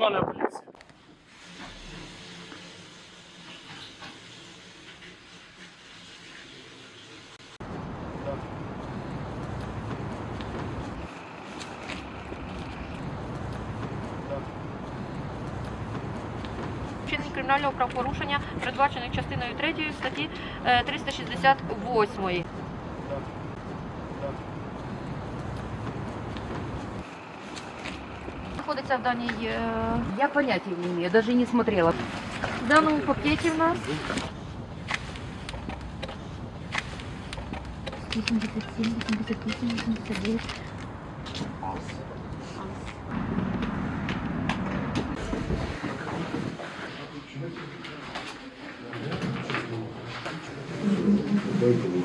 Національна поліція. Кримінального правопорушення, передбачених частиною 3 статті е, 368. Знаходиться в даній е, Я понятия не имею, даже не смотрела. в даному пакеті в нас 87, 88, 89.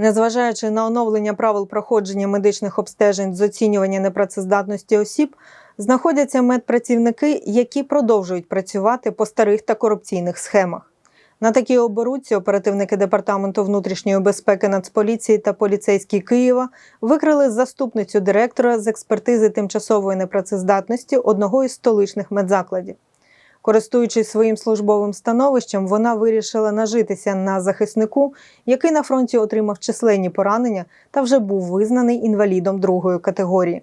Незважаючи на оновлення правил проходження медичних обстежень з оцінювання непрацездатності осіб, знаходяться медпрацівники, які продовжують працювати по старих та корупційних схемах. На такій оборудці оперативники департаменту внутрішньої безпеки Нацполіції та поліцейські Києва викрили заступницю директора з експертизи тимчасової непрацездатності одного із столичних медзакладів. Користуючись своїм службовим становищем, вона вирішила нажитися на захиснику, який на фронті отримав численні поранення та вже був визнаний інвалідом другої категорії.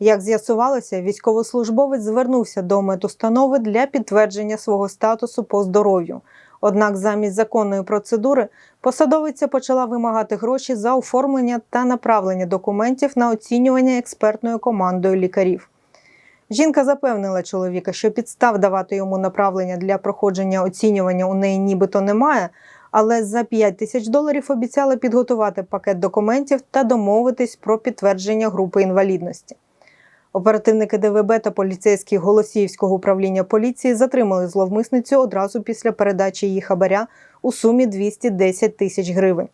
Як з'ясувалося, військовослужбовець звернувся до медустанови для підтвердження свого статусу по здоров'ю. Однак замість законної процедури посадовиця почала вимагати гроші за оформлення та направлення документів на оцінювання експертною командою лікарів. Жінка запевнила чоловіка, що підстав давати йому направлення для проходження оцінювання у неї нібито немає, але за 5 тисяч доларів обіцяла підготувати пакет документів та домовитись про підтвердження групи інвалідності. Оперативники ДВБ та поліцейські Голосіївського управління поліції затримали зловмисницю одразу після передачі її хабаря у сумі 210 тисяч гривень.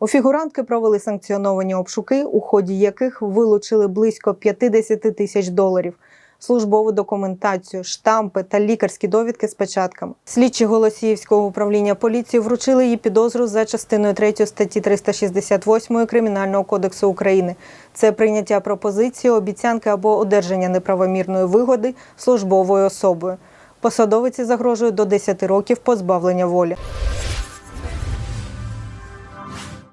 У фігурантки провели санкціоновані обшуки, у ході яких вилучили близько 50 тисяч доларів, службову документацію, штампи та лікарські довідки з печатками. Слідчі Голосіївського управління поліції вручили їй підозру за частиною 3 статті 368 Кримінального кодексу України. Це прийняття пропозиції, обіцянки або одержання неправомірної вигоди службовою особою. Посадовиці загрожує до 10 років позбавлення волі.